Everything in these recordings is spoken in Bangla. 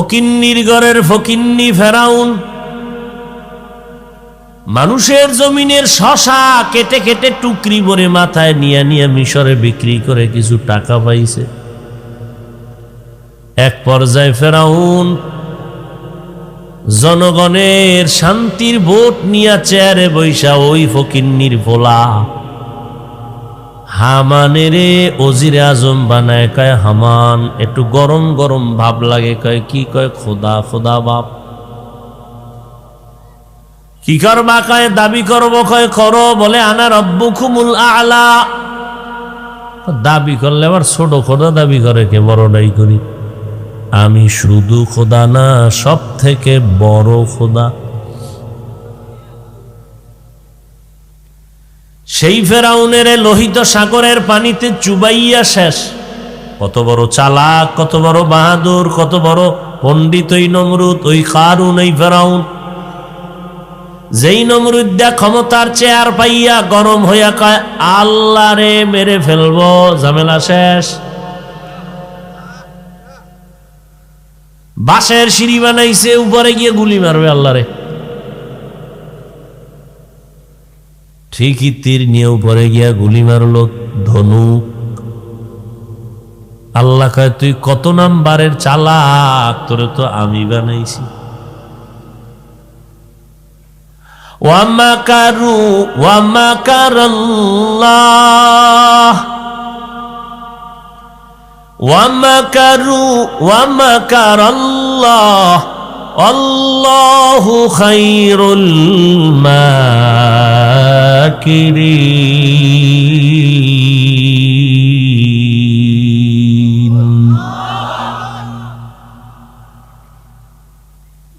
ফকিন্নির ঘরের ফকিন্নি ফেরাউন। মানুষের জমিনের শশা কেটে কেটে টুকরি ভরে মাথায় নিয়ে নিয়ে মিশরে বিক্রি করে কিছু টাকা পাইছে। এক পর্যায়ে ফেরাউন জনগণের শান্তির ভোট নিয়ে চেয়ারে বৈশা ওই ফকিন্নির ভোলা। হামানেরে ওজিরে আজম বানায় কয়, হামান, একটু গরম গরম ভাব লাগে কয়, কি কয়, খোদা খোদা বাপ। কি করবা কয়, দাবি করব কয়, করো, বলে, আনা রব্বু খুমুল আলা দাবি করলে আবার ছোট খোদা দাবি করে কে বড়টাই করি। আমি শুধু খোদা না সব থেকে বড় খোদা। সেই ফেরাউনের লোহিত সাগরের পানিতে চুবাইয়া শেষ। কত বড় চালাক, কত বড় বাহাদুর, কত বড় পণ্ডিত ওই নমরুদ, ওই কারুন ওই ফেরাউন। যেই নমরুদ্দা ক্ষমতার চেয়ার পাইয়া গরম হইয়া কয়, আল্লাহ রে, মেরে ফেলব, ঝামেলা শেষ। বাঁশের সিঁড়ি বানাইছে, উপরে গিয়ে গুলি মারবে আল্লাহ রে। ঠিকই তীর নিয়ে উপরে গিয়া গুলি মারল ধনুক আল্লাহ কয়, তুই কত নাম্বারের চালাক? তোরে তো আমি বানাইছি। ওয়ামাকারু ওয়ামাকার ওয়ামাকারু ওয়ামাকার আল্লাহ আল্লাহু মা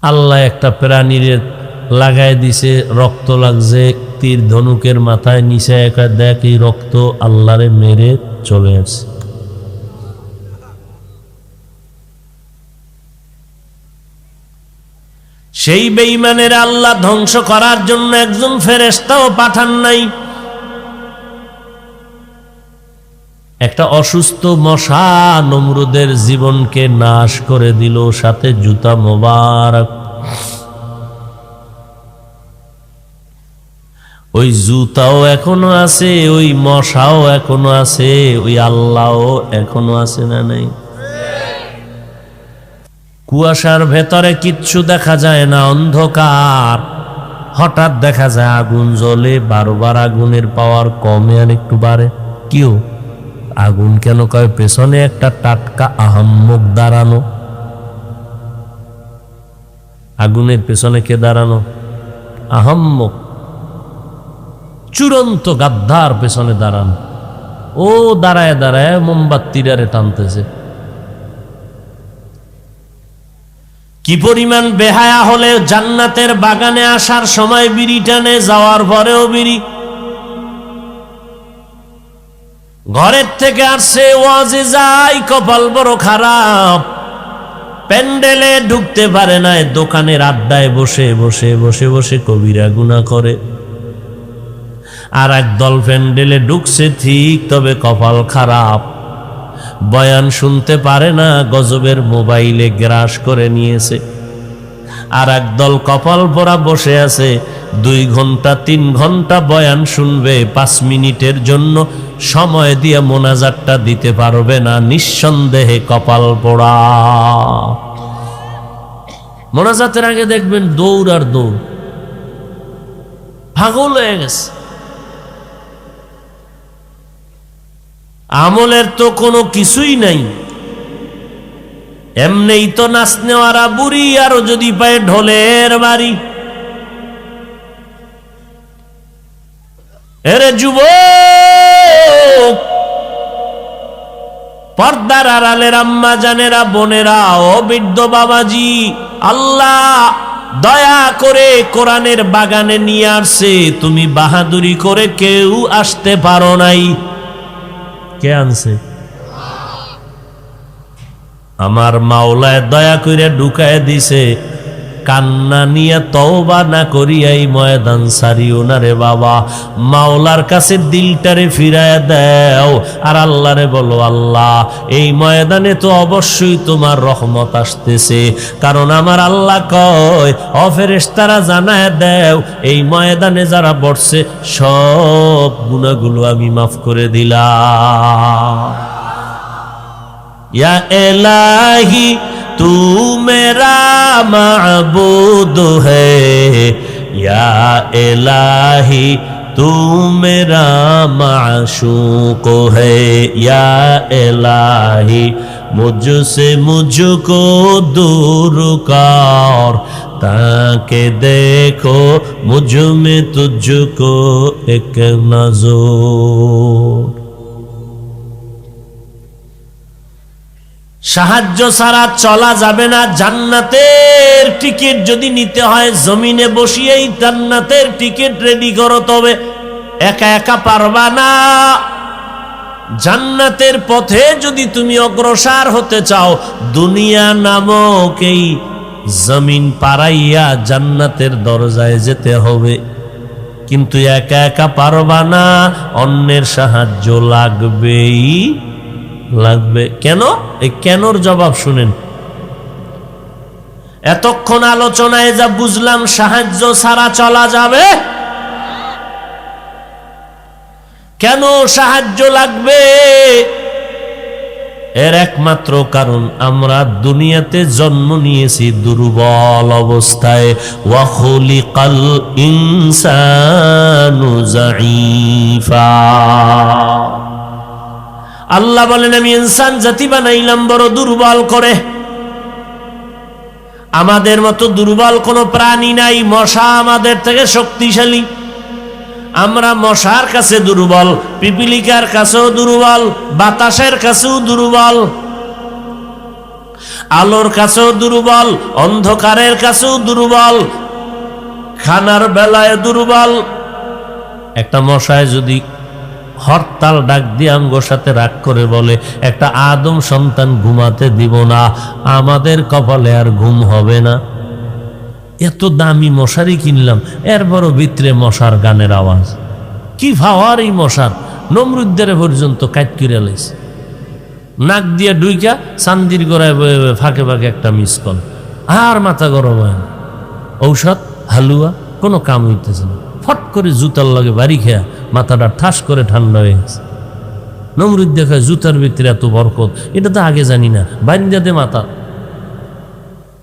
আল্লাহ একটা প্রাণীর লাগায় দিছে, রক্ত লাগছে, তীর ধনুকের মাথায় নিচে একা দেখ, এই রক্ত আল্লাহরে মেরে চলে আসে সেই বেইমানের আল্লাহ ধ্বংস করার জন্য একজন ফেরেস্তাও পাঠান নাই। একটা অসুস্থ মশা নমরুদের জীবনকে নাশ করে দিল, সাথে জুতা মোবারক। ওই জুতাও এখনও আছে, ওই মশাও এখনও আছে, ওই আল্লাহও এখনও আছে না নাই? কুয়াশার ভেতরে কিচ্ছু দেখা যায় না, অন্ধকার। হঠাৎ দেখা যায় আগুন জ্বলে, বারবার আগুনের পাওয়ার কমে আর একটু বাড়ে। কিও আগুন কেন কয়? পেছনে একটা টাটকা আহাম্মক দাঁড়ানো। আগুনের পেছনে কে দাঁড়ানো? আহাম্মক। চূড়ান্ত গাদ্দার পেছনে দাঁড়ানো। ও দাঁড়ায় দাঁড়ায় মোমবাতিরারে টানতেছে। কি পরিমাণ বেহায়া হলে জান্নাতের বাগানে আসার সময় বিড়ি টানে, যাওয়ার পরেও বিড়ি। ঘরের থেকে আসছে, ওয়াজে যাই কপাল বড় খারাপ। প্যান্ডেলে ঢুকতে পারে না দোকানের আড্ডায় বসে বসে বসে বসে কবিরা গুণা করে। আর এক দল প্যান্ডেলে ঢুকছে ঠিক, তবে কপাল খারাপ। বয়ান শুনতে পারে না, গজবের মোবাইলে গ্রাস করে নিয়েছে। আর একদল কপাল পরা বসে আছে, দুই ঘণ্টা, তিন ঘণ্টা বয়ান শুনবে, পাঁচ মিনিটের জন্য সময় দিয়ে মোনাজারটা দিতে পারবে না, নিঃসন্দেহে কপাল পোড়া মোনাজাতের আগে দেখবেন দৌড় আর দৌড়। পাগল হয়ে গেছে। আমলের তো কোনো কিছুই নাই। এমনেই তো নাচ নেওয়ারা বুড়ি, আরও যদি পায় ঢোলের বাড়ি। এরে যুব পর্দার আড়ালের আম্মা জানেরা, বোনেরা, ও বৃদ্ধ বাবাজি, আল্লাহ দয়া করে কোরআনের বাগানে নিয়ে আসছে। তুমি বাহাদুরি করে কেউ আসতে পারো নাই। কে আনছে? আমার মাওলায় দয়া করে ঢুকায় দিছে। কান্না নিয়ে তওবা না করিয়াই ময়দান সারিও না রে বাবা। মাওলার কাছে দিলটারে ফিরায় দেও, আর আল্লাহরে বলো, আল্লাহ, এই ময়দানে তো অবশ্যই তোমার রহমত আসতেছে। কারণ আমার আল্লাহ কয় অফেরেস তারা জানায় দেও, এই ময়দানে যারা বসছে, সব গুণাগুলো আমি মাফ করে দিলাম। ইয়া এলাহি तू मेरा माबूद है या इलाही तू मेरा माशूक है या इलाही मुझसे मुझको दूर कर ताके देखो मुझ में तुझको एक नजर সাহায্য ছাড়া চলা যাবে না। জান্নাতের টিকিট যদি নিতে হয়, জমিনে বসিয়েই জান্নাতের টিকিট রেডি করো, তবে একা একা পারবা না। জান্নাতের পথে যদি তুমি অগ্রসর হতে চাও, দুনিয়া নামক এই জমিন পারাইয়া জান্নাতের দরজায় যেতে হবে। কিন্তু একা একা পারবা না, অন্যের সাহায্য লাগবেই। লাগবে। কেন? এই কেনর জবাব শুনেন। এতক্ষণ আলোচনায় যা বুঝলাম, সাহায্য ছাড়া চলা যাবে? কেন সাহায্য লাগবে? এর একমাত্র কারণ, আমরা দুনিয়াতে জন্ম নিয়েছি দুর্বল অবস্থায়। ইনসানু আল্লাহ বলেন, আমি ইনসান জাতি বানাইলাম, বড় দুর্বল করে। আমাদের মতো দুর্বল কোনো প্রাণী নাই, মশা আমাদের থেকে শক্তিশালী। আমরা মশার কাছে দুর্বল, পিপিলিকার কাছেও দুর্বল, বাতাসের কাছেও দুর্বল। আলোর কাছেও দুর্বল, অন্ধকারের কাছেও দুর্বল, খানার বেলায় দুর্বল। একটা মশায় যদি হরতাল ডাক দিয়ে আমগোর সাথে রাগ করে বলে, একটা আদম সন্তান ঘুমাতে দিব না, আমাদের কপালে আর ঘুম হবে না। এত দামি মশারি কিনলাম, এরপরও ভিতরে মশার গানের আওয়াজ। কি ভাওয়ার এই মশার? নমরুদ্দের পর্যন্ত কাট করে লাইছে। নাক দিয়ে ডুইকা চান্দির গড়ায় বয়ে বয়ে ফাঁকে ফাঁকে একটা মিস কল আর মাথা গরম হয় না। ঔষধ, হালুয়া, কোনো কাম হইতেছে না। করে জুতার লাগে বাড়ি খেয়া মাথাটা ঠাস করে ঠান্ডা হয়ে গেছে। নমরুদ দেখায় জুতার ভিতরে এত বরকত, এটা তো আগে জানি না, বাইন্দা দে মাথা।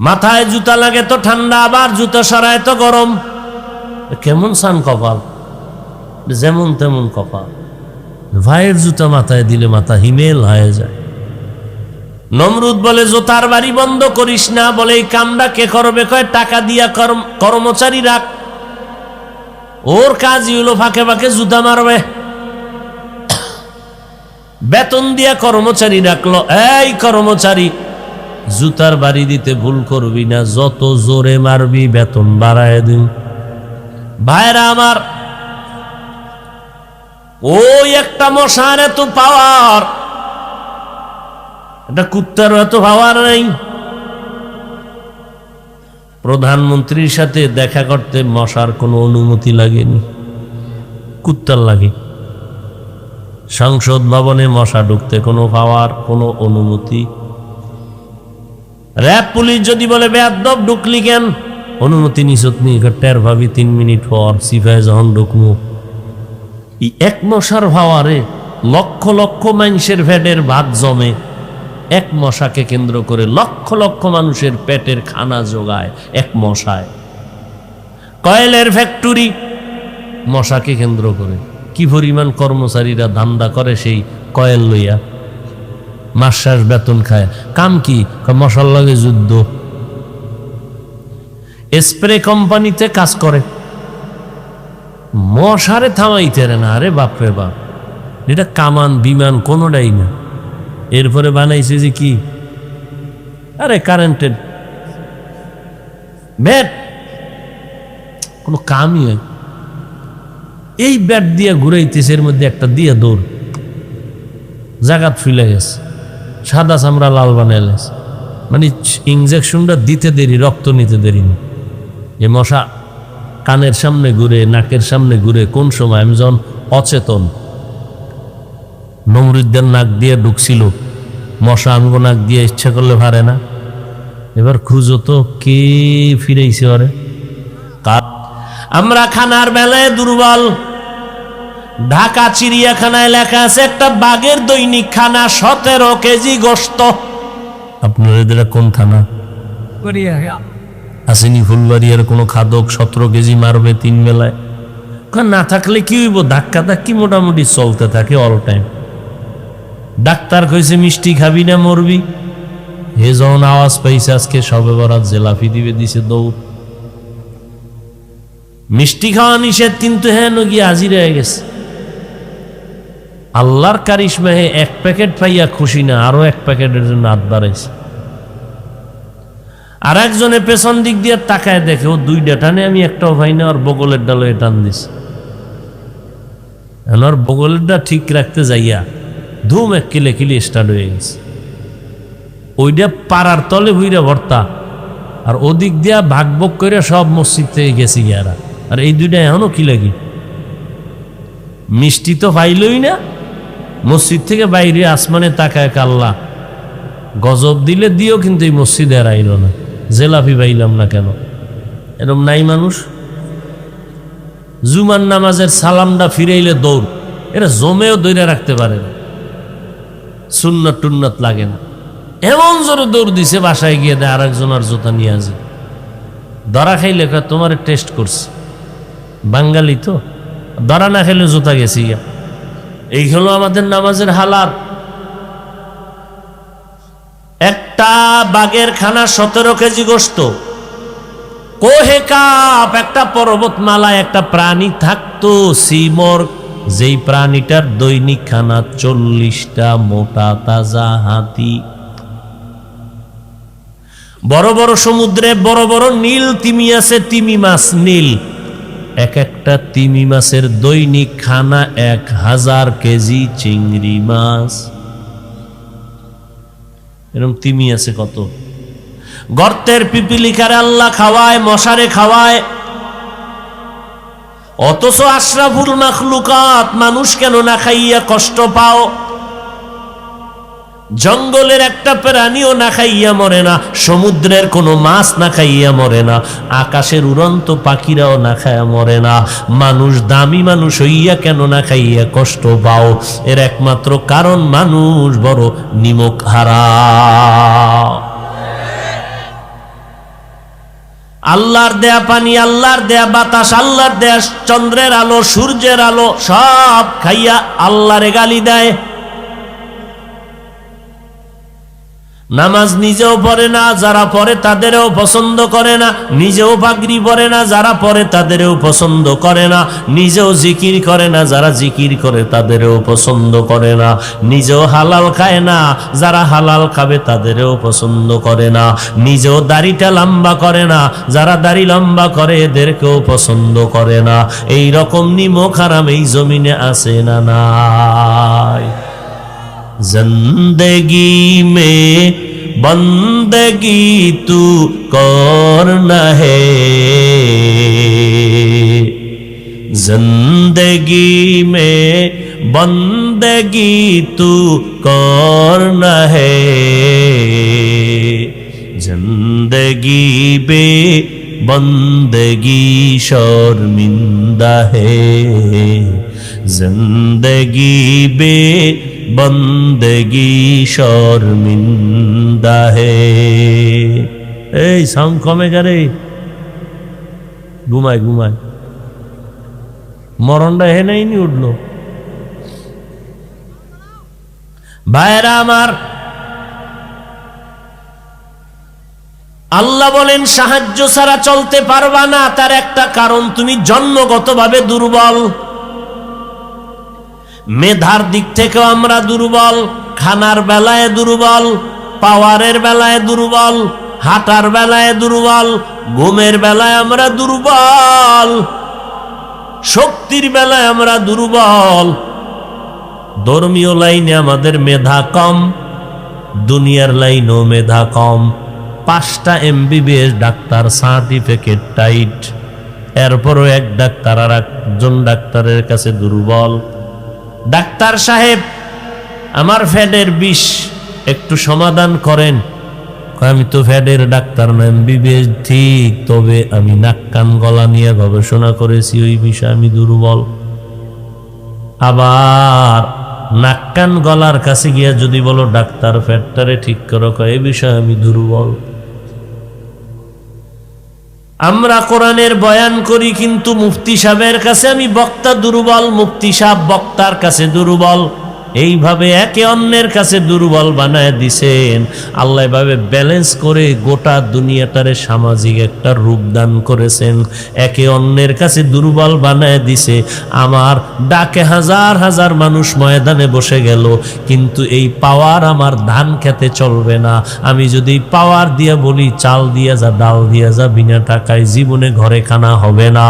মাথায় জুতা লাগে তো ঠান্ডা, আবার জুতা সরায় তো গরম। কেমন সান কপাল? যেমন তেমন কপাল। ভাইয়ের জুতা মাথায় দিলে মাথা হিমেল হয়ে যায়। নমরুদ বলে, জোতার বাড়ি বন্ধ করিস না। বলে, এই কামটা কে করবে? কয়, টাকা দিয়া কর্ম, কর্মচারী রাখ। ওর কাজই হলো ফাঁকে ফাঁকে জুতা মারবে। বেতন দিয়া কর্মচারী ডাকলো, এই কর্মচারী, জুতার বাড়ি দিতে ভুল করবি না, যত জোরে মারবি বেতন বাড়ায় দিন ভাইরা আমার, ওই একটা মশার এত পাওয়ার এটা কুত্তার এত পাওয়ার নেই। প্রধানমন্ত্রীর সাথে দেখা করতে মশার কোনো অনুমতি লাগেনি। কুত্তার লাগে। সংসদ ভবনে মশা ঢুকতে কোনো পাওয়ার, কোনো অনুমতি। র্যাব পুলিশ যদি বলে, বেয়াদব, ঢুকলি কেন? অনুমতি নিছত নি টের ভাবি তিন মিনিট পর সিফায় যখন ঢুকমু এক মশার ভাওয়ারে লক্ষ লক্ষ মানুষের ভেডের ভাত জমে। এক মশাকে কেন্দ্র করে লক্ষ লক্ষ মানুষের পেটের খানা যোগায় এক মশায়। কয়েলের ফ্যাক্টরি, মশাকে কেন্দ্র করে। কি পরিমাণ কর্মচারীরা ধান্দা করে সেই কয়েল লইয়া। মাস বেতন খায়। কাম কি? মশার লাগে যুদ্ধ। স্প্রে কোম্পানিতে কাজ করে। মশারে থামাইতে না, আরে বাপরে বাপ। এটা কামান, বিমান কোনোটাই না। এরপরে বানাইছে যে কি? আরে কারেন্টের ব্যাট কোনো কামই হয় এই ব্যাট দিয়ে ঘুরাইতেছে, এর মধ্যে একটা দিয়ে দৌড়। জাগাত ফুলে গেছে। সাদা চামড়া লাল বানাইলেছে মানে ইঞ্জেকশনটা দিতে দেরি, রক্ত নিতে দেরি না। এ মশা কানের সামনে ঘুরে, নাকের সামনে ঘুরে, কোন সময়? আমি যখন অচেতন নমরুদ্দের নাক দিয়ে ঢুকছিল। মশা আঙ্গ নাক দিয়ে ইচ্ছা করলে পারে না। এবার খুঁজো তো কে ফিরেছে ওরে। আমরা খানার বেলায় দুর্বল। ঢাকা চিড়িয়াখানায় লেখা আছে একটা বাঘের দৈনিক খানা সতেরো কেজি গোস্ত আপনার এদের কোন থানা? আসেনি ফুলবাড়িয়ার কোনো খাদক সতেরো কেজি মারবে তিন বেলায় না থাকলে কি হইব? ধাক্কা ধাক্কি মোটামুটি চলতে থাকে অল টাইম ডাক্তার কইছে, মিষ্টি খাবি না, মরবি। হে যখন আওয়াজ পাইছে, আজকে সবে বরাত জেলাফি দিবে, দিছে দৌড়। মিষ্টি খাওয়া নিষেধ, কিন্তু হ্যাঁ নগি হাজির হয়ে গেছে। আল্লাহর কারিশমা হে, এক প্যাকেট পাইয়া খুশি না, আরও এক প্যাকেটের জন্য হাত বাড়াইছে। আর একজনে পেছন দিক দিয়ে তাকায় দেখে, ও, দুইটা টানে আমি একটাও ভাই না, ওর বগলের ডালে টান এখন ওর বগলেরটা ঠিক রাখতে যাইয়া ধুম এক কিলে কিলে স্টার্ট হয়ে গেছে। ওইটা পাড়ার তলে হইরা ভর্তা, আর ওদিক দিয়া ভাগ ভোগ করে সব মসজিদ থেকে গেছি গিয়ারা আর এই দুইটা এখনও কি লাগি? মিষ্টি তো পাইলই না, মসজিদ থেকে বাইরে আসমানে তাকায় কাল্লা। গজব দিলে দিও কিন্তু এই মসজিদে আর না, জেলাফি পাইলাম না কেন? এরম নাই মানুষ। জুমার নামাজের সালামটা ফিরাইলে দৌড় এরা জমেও দৌড়ে রাখতে পারে না। সুন্নত টুন্নত লাগে না। এমন জোরে দৌড় দিছে, বাসায় গিয়ে দেয় আর একজন আর জোতা নিয়ে আসে। ধরা খাইলে তোমার টেস্ট করছে। বাঙালি তো। ধরা না খাইলে জোতা গেছি গিয়া। এই হলো আমাদের নামাজের হালাত। একটা বাগের খানা সতেরো কেজি গোস্ত কোহে কাপ, একটা পর্বতমালায় একটা প্রাণী থাকতো সিমর যেই প্রাণীটার দৈনিক খানা চল্লিশটা মোটা তাজা হাতি। বড় বড় সমুদ্রে, বড় বড় নীল, তিমি আছে, তিমি মাছ নীল। এক একটা তিমি মাছের দৈনিক খানা এক হাজার কেজি চিংড়ি মাছ। এরকম তিমি আছে কত? গর্তের পিপিলিকারে আল্লাহ খাওয়ায়, মশারে খাওয়ায় অথচ আশরাফুল মাখলুকাত মানুষ কেন না খাইয়া কষ্ট পাও? জঙ্গলের একটা প্রাণীও না খাইয়া মরে না, সমুদ্রের কোনো মাছ না খাইয়া মরে না, আকাশের উড়ন্ত পাখিরাও না খাইয়া মরে না। মানুষ দামি মানুষ হইয়া কেন না খাইয়া কষ্ট পাও? এর একমাত্র কারণ মানুষ বড় নিমক হারা আল্লাহর দেয়া পানি, আল্লাহর দেয়া বাতাস, আল্লাহর দেয়া চন্দ্রের আলো, সূর্যের আলো, সব খাইয়া আল্লাহরে গালি দেয়। নামাজ নিজেও পড়ে না, যারা পড়ে তাদেরও পছন্দ করে না। নিজেও পাগড়ি পরে না, যারা পড়ে তাদেরও পছন্দ করে না। নিজেও জিকির করে না, যারা জিকির করে তাদেরও পছন্দ করে না। নিজেও হালাল খায় না, যারা হালাল খাবে তাদেরও পছন্দ করে না। নিজেও দাড়িটা লম্বা করে না, যারা দাড়ি লম্বা করে এদেরকেও পছন্দ করে না। এই রকম নিমক হারাম এই জমিনে আসে না নাই। زندگی میں بندگی تو کرنا ہے زندگی میں بندگی تو کرنا ہے زندگی بے بندگی شرمندہ ہے زندگی بے বন্দেগি শর্মিন্দা হে। এই সাউন্ড কমে গারে ঘুমায় ঘুমায়। মরণটা হে নাই উঠল। ভাইরা আমার, আল্লাহ বলেন, সাহায্য ছাড়া চলতে পারবা না। তার একটা কারণ, তুমি জন্মগতভাবে দুর্বল। মেধার দিক থেকেও আমরা দুর্বল, খানার বেলায় দুর্বল, পাওয়ারের বেলায় দুর্বল, হাঁটার বেলায় দুর্বল, ঘুমের বেলায় আমরা দুর্বল, শক্তির বেলায় আমরা দুর্বল। ধর্মীয় লাইনে আমাদের মেধা কম, দুনিয়ার লাইনেও মেধা কম। পাঁচটা এমবিবিএস ডাক্তার, সার্টিফিকেট টাইট। এরপরও এক ডাক্তার আর একজন ডাক্তারের কাছে দুর্বল। ডাক্তার সাহেব, আমার ফ্যাডের বিষ একটু সমাধান করেন। আমি তো ফ্যাডের ডাক্তার না এমবিবিএস ঠিক, তবে আমি নাক কান গলা নিয়ে গবেষণা করেছি, ওই বিষয়ে আমি দুর্বল। আবার নাক কান গলার কাছে গিয়া যদি বলো, ডাক্তার ফ্যাটটারে ঠিক করো এই বিষয়ে আমি দুর্বল। আমরা কোরআনের বয়ান করি, কিন্তু মুফতি সাহেবের কাছে আমি বক্তা দুর্বল, মুফতি সাহেব বক্তার কাছে দুর্বল। এইভাবে একে অন্যের কাছে দুর্বল বানায় দিছেন। আল্লাহ এভাবে ব্যালেন্স করে গোটা দুনিয়াটারে সামাজিক একটা রূপদান করেছেন। একে অন্যের কাছে দুর্বল বানায় দিছে। আমার ডাকে হাজার হাজার মানুষ ময়দানে বসে গেল, কিন্তু এই পাওয়ার আমার ধান খেতে চলবে না। আমি যদি পাওয়ার দিয়ে বলি, চাল দিয়ে যা, ডাল দিয়ে যা, বিনা টাকায় জীবনে ঘরে খানা হবে না।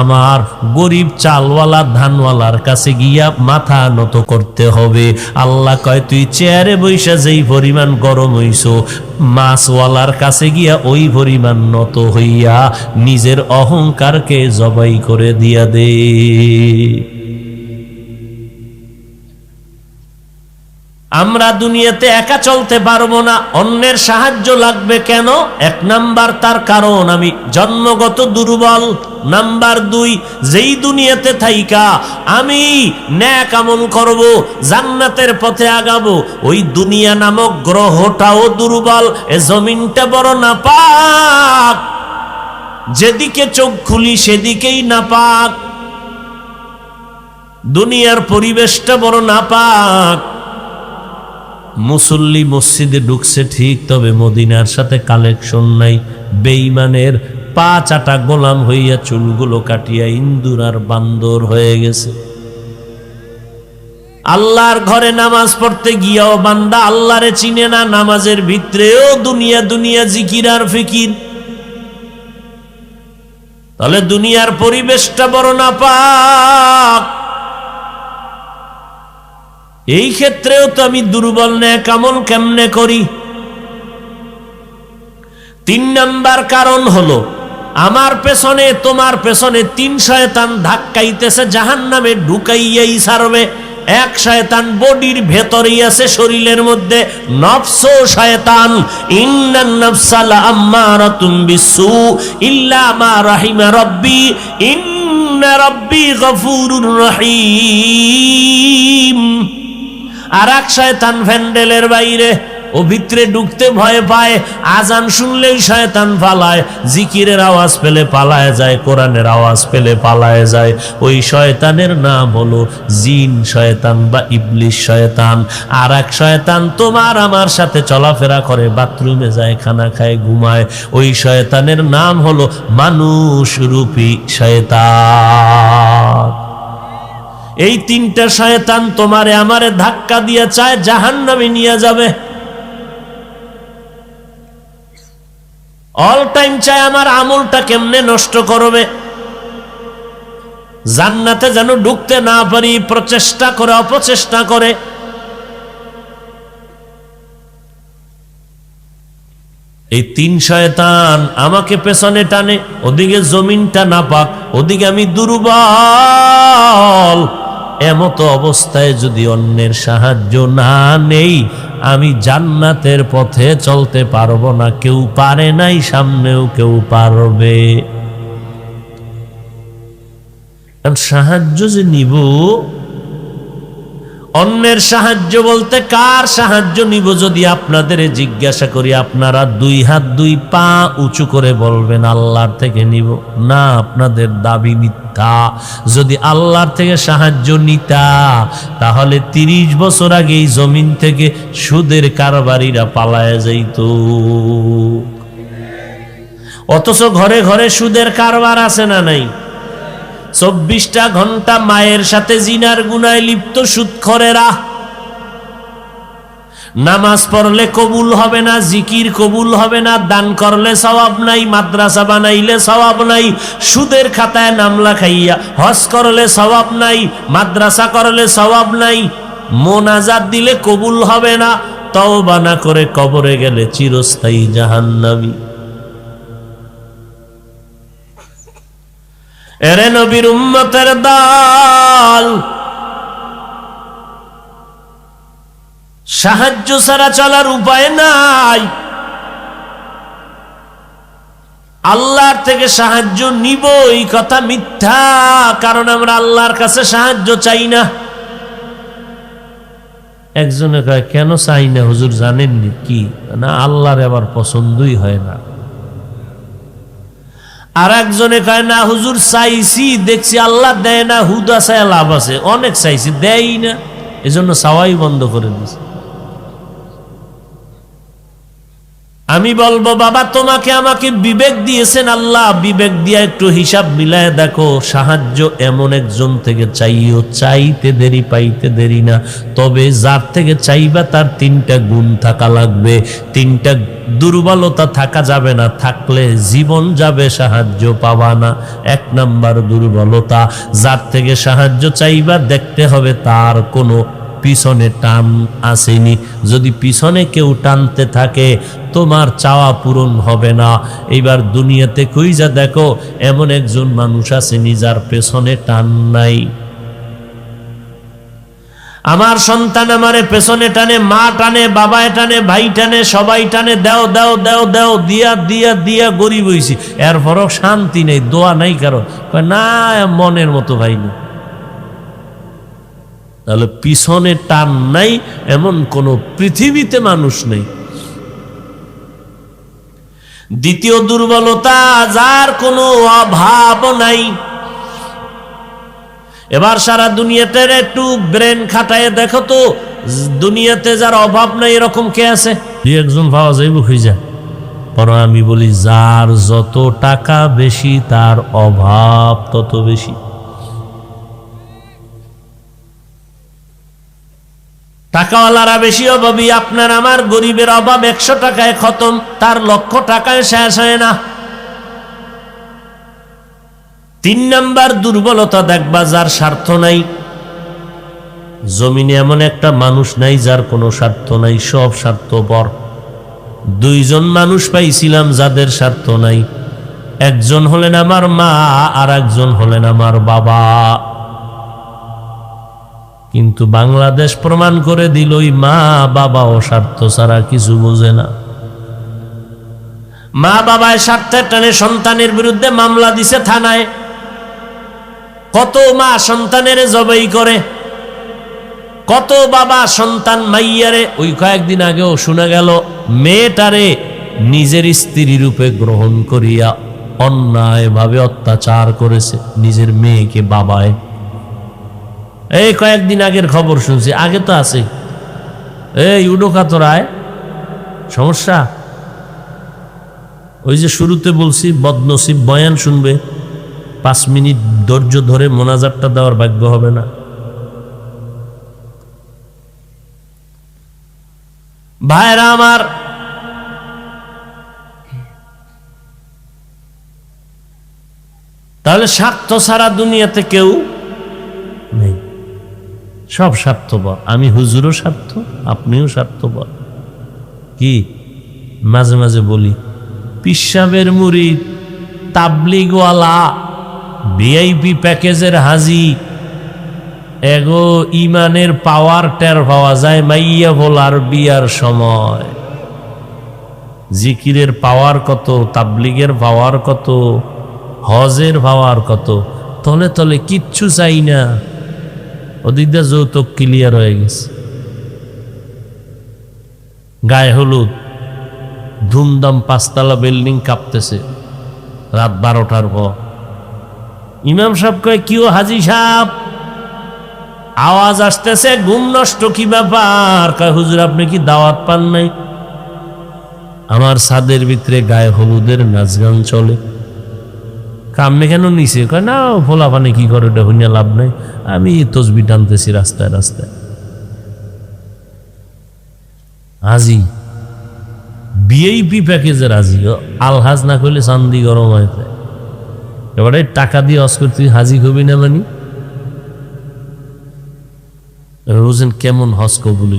আমার গরিব চালওয়ালা, ধানওয়ালার কাছে গিয়া মাথা নত করতে হবে। আল্লাহ কয়, তুই চেয়ারে বৈশা যেই পরিমাণ গরম হইছ, মাছওয়ালার কাছে গিয়া ওই পরিমাণ নত হইয়া নিজের অহংকারকে জবাই করে দিয়া দে। আমরা দুনিয়াতে একা চলতে পারব না, অন্যের সাহায্য লাগবে কেন? এক নাম্বার তার কারণ, আমি জন্মগত দুর্বল। নাম্বার দুই, যেই দুনিয়াতে থাইকা, আমি ন্যাক আমল করব, জান্নাতের পথে আগাবো। ওই দুনিয়া নামক গ্রহটাও দুর্বল, এ জমিনটা বড় না পাক যেদিকে চোখ খুলি, সেদিকেই না পাক দুনিয়ার পরিবেশটা বড় না পাক মুসল্লি মসজিদে ঢুকছে ঠিক, তবে মদিনার সাথে কালেকশন নাই। বেইমানের পা চাটা গোলাম হইয়া চুলগুলো কাটিয়া ইন্দুর আর বান্দর হয়ে গেছে। আল্লাহর ঘরে নামাজ পড়তে গিয়াও বান্দা আল্লাহরে চিনে না, নামাজের ভিতরেও দুনিয়া দুনিয়া জিকির আর ফিকির। তাহলে দুনিয়ার পরিবেশটা বড় না পাক এই ক্ষেত্রেও তো আমি দুর্বল নে কামল কেমনে করি? তিন নাম্বার কারণ হলো, আমার পেছনে তোমার পেছনে তিন শয়তান ধাক্কাইতেছে জাহান নামে ঢুকাইয়াই সারবে এক শয়তান বডির ভেতরেই আছে শরীরের মধ্যে নফস শয়তান। ইন্নান নফসালা আম্মারাতুম বিসু ইল্লা মা রাহিমা রব্বি, ইন্না রব্বি গফুরুর রহিম। আর এক শয়তান ভ্যান্ডেলের বাইরে। ও ভিতরে ঢুকতে ভয় পায়, আজান শুনলেই শয়তান পালায়, জিকিরের আওয়াজ পেলে পালায় যায়, কোরআনের আওয়াজ পেলে পালায় যায়। ওই শয়তানের নাম হলো জিন শয়তান বা ইবলিশ শয়তান। আর এক শয়তান তোমার আমার সাথে চলাফেরা করে, বাথরুমে যায়, খানা খায়, ঘুমায়। ওই শয়তানের নাম হলো মানুষ রূপী শয়তান। এই তিনটা শয়তান তোমারে আমারে ধাক্কা দিয়ে চায় জাহান নামে নিয়ে যাবে। অল টাইম চায় আমার আমলটা কেমনে নষ্ট করবে? জান্নাতে যেন ঢুকতে না পারি, প্রচেষ্টা করে, অপচেষ্টা করে। এই তিন শয়তান আমাকে পেছনে টানে, ওদিকে জমিনটা না পাক ওদিকে আমি দুর্বল। এমতো অবস্থায় যদি অন্যের সাহায্য না নেই, আমি জান্নাতের পথে চলতে পারব না। কেউ পারে নাই, সামনেও কেউ পারবে। সাহায্য যে নিব, অন্যের সাহায্য বলতে কার সাহায্য নিব যদি আপনাদের জিজ্ঞাসা করি, আপনারা দুই হাত দুই পা উঁচু করে বলবেন, আল্লাহর থেকে নিব। না, আপনাদের দাবি মিথ্যা। যদি আল্লাহর থেকে সাহায্য নিতা, তাহলে তিরিশ বছর আগে এই জমিন থেকে সুদের কারবারিরা পালায় যাইত। অথচ ঘরে ঘরে সুদের কারবার আছে না নাই? চব্বিশটা ঘণ্টা মায়ের সাথে জিনার গুনায় লিপ্ত সুৎখরেরা নামাজ পড়লে কবুল হবে না, জিকির কবুল হবে না, দান করলে সওয়াব নাই, মাদ্রাসা বানাইলে সওয়াব নাই, সুদের খাতায় নাম লেখাইয়া হজ করলে সওয়াব নাই, মাদ্রাসা করলে সওয়াব নাই, মোনাজাত দিলে কবুল হবে না, তওবা বানা করে কবরে গেলে চিরস্থায়ী জাহান্নামী। এরে নবীর উম্মতের দল সাহায্য ছাড়া চলার উপায় নাই। আল্লাহর থেকে সাহায্য নিব, এই কথা মিথ্যা, কারণ আমরা আল্লাহর কাছে সাহায্য চাই না। একজনে কয়, কেন চাই না? হুজুর জানেননি কি? না, আল্লাহর আবার পছন্দই হয় না। আর একজনে কয়, না হুজুর, চাইছি, দেখছি আল্লাহ দেয় না, হুদা চায় লাভ আছে। অনেক চাইছি, দেয়ই না। এজন্য চাওয়াই বন্ধ করে দিছে। আমি বলব, বাবা, তোমাকে আমাকে বিবেক দিয়েছেন আল্লাহ। বিবেক দিয়ে একটু হিসাব মিলায় দেখো, সাহায্য এমন একজন থেকে চাইও, চাইতে দেরি, পাইতে দেরি না। তবে যার থেকে চাইবা তার তিনটা গুণ থাকা লাগবে। তিনটা দুর্বলতা থাকা যাবে না, থাকলে জীবন যাবে, সাহায্য পাবা না। এক নাম্বার দুর্বলতা, যার থেকে সাহায্য চাইবা, দেখতে হবে তার কোনো পিছনে টান আসেনি। যদি পিছনে কেউ টানতে থাকে, তোমার চাওয়া পূরণ হবে না। এইবার দুনিয়াতে কইজা দেখো, এমন একজন মানুষ আসেনি যার পেছনে টান নাই। আমার সন্তান আমারে পেছনে টানে, মা টানে বাবায় টানে, ভাই টানে, সবাই টানে, দেও দেও দেও দেও, দিয়া দিয়া দিয়া গরিব হইছি। এরপরও শান্তি নেই, দোয়া নাই কারও। না, মনের মতো ভাই না তাহলে পিছনে টান নাই, এমন কোন পৃথিবীতে মানুষ নেই। দ্বিতীয় দুর্বলতা, যার কোনো অভাব নাই। এবার সারা দুনিয়াতে একটু ব্রেন খাটায় দেখো তো, দুনিয়াতে যার অভাব নাই, এরকম কে আছে? দুই একজন পাওয়া যাইব খুঁজা পর আমি বলি, যার যত টাকা বেশি, তার অভাব তত বেশি। টাকাওয়ালারা বেশি অভাবী, আপনার আমার গরিবের অভাব একশো টাকায় খতম, তার লক্ষ টাকায় শেষ হয় না। তিন নাম্বার দুর্বলতা দেখবা, যার স্বার্থ নাই। জমিনে এমন একটা মানুষ নাই, যার কোনো স্বার্থ নাই, সব স্বার্থপর। দুইজন মানুষ পাইছিলাম, যাদের স্বার্থ নাই। একজন হলেন আমার মা আর একজন হলেন আমার বাবা। কিন্তু বাংলাদেশ প্রমাণ করে দিল মা বাবা ও স্বার্থ ছাড়া কিছু বোঝে না। মা বাবায় স্বার্থের টানে সন্তানের বিরুদ্ধে মামলা দিছে থানায়। কত মা সন্তানের জবাই করে, কত বাবা সন্তান মাইয়ারে। ওই কয়েকদিন আগেও শোনা গেল, মেয়েটারে নিজের স্ত্রী রূপে গ্রহণ করিয়া অন্যায়ভাবে অত্যাচার করেছে নিজের মেয়েকে বাবায়। এই কয়েকদিন আগের খবর শুনছি, আগে তো আছে। এই উডোকা তোরায় সমস্যা? ওই যে শুরুতে বলছি, বদনসিব বয়ান শুনবে, পাঁচ মিনিট ধৈর্য ধরে মোনাজারটা দেওয়ার ভাগ্য হবে না। ভাইরা আমার, তাহলে স্বার্থ ছাড়া দুনিয়াতে কেউ সব স্বার্থপর। আমি হুজুরও স্বার্থ, আপনিও স্বার্থপর। কি? মাঝে মাঝে বলি পিসাবের মুড়ি তাবলিগওয়ালা ভিআইপি প্যাকেজের হাজি। এগো ইমানের পাওয়ার টের পাওয়া যায় মাইয়া ভোলার বিয়ার সময়। জিকিরের পাওয়ার কত, তাবলিগের পাওয়ার কত, হজের পাওয়ার কত, তলে তলে কিচ্ছু চাই না। ওদিকটা যৌতুক ক্লিয়ার হয়ে গেছে। গায়ে হলুদ, ধুমধাম পাঁচতলা বিল্ডিং কাঁপতেছে রাত বারোটার পর। ইমাম সাহেব কয়, কিও হাজি সাহেব? আওয়াজ আসতেছে, ঘুম নষ্ট কি ব্যাপার? কয়, হুজুর, আপনি কি দাওয়াত পান নাই? আমার ছাদের ভিতরে গায়ে হলুদের নাচ গান চলে। কামনে কেন নিছে? কয়, না ফোলা পানে কি করে ওটা হইনা লাভ নাই। আমি তসবি টানতেছি রাস্তায় রাস্তায়। আজি বিএইপি প্যাকেজের আজি আলহাজ না করলে চান্দি গরম হয়ে এবারে টাকা দিয়ে অস করতে হাজি হবি না মানি রোজেন কেমন হজ কবুল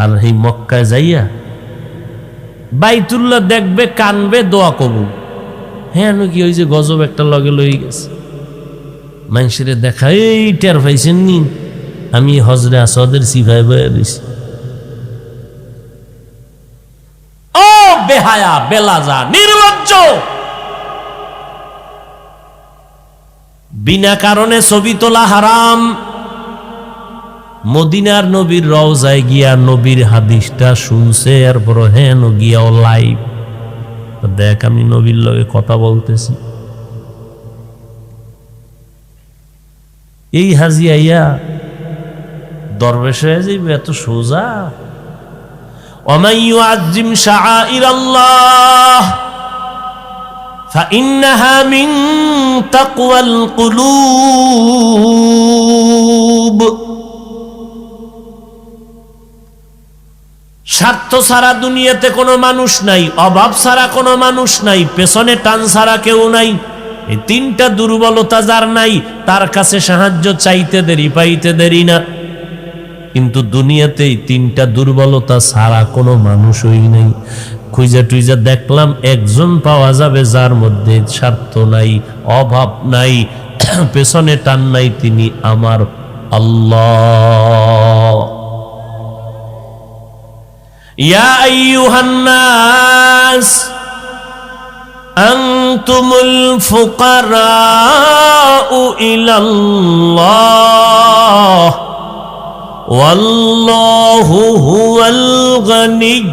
আর এই মক্কায় যাইয়া বাইতুল্লাহ দেখবে, কানবে, দোয়া কবুল। হ্যাঁ কি ওই যে গজব একটা লগে লই গেছে। মানুষের দেখা, এই, টের পাইছেন নি? আমি হজরে আসাদের সিফাই বয়ে দিছি ও বেহায়া, বেলাজা, নির্লজ্জ! বিনা কারণে ছবি তোলা হারাম। মদিনার নবীর রওজায় গিয়া নবীর হাদিসটা শুনছে এরপর হ্যাঁ গিয়া লাইভ দেখ আমি নবীর লগে কথা বলতেছি এই হাজি আইয়া দরবেশ হয়ে যাইবে এত সোজা ومن يعظم شعائر الله فإنها من تقوى القلوب স্বার্থ ছাড়া দুনিয়াতে কোনো মানুষ নাই, অভাব ছাড়া কোনো মানুষ নাই, পেছনে টান ছাড়া কেউ নাই। এই তিনটা দুর্বলতা যার নাই, তার কাছে সাহায্য চাইতে দেরি, পাইতে দেরি না। কিন্তু দুনিয়াতে এই তিনটা দুর্বলতা ছাড়া কোনো মানুষই নাই। খুঁজা টুইজা দেখলাম একজন পাওয়া যাবে যার মধ্যে স্বার্থ নাই, অভাব নাই, পেছনে টান নাই, তিনি আমার আল্লাহ। يا أيها الناس أنتم الفقراء إلى الله والله هو الغني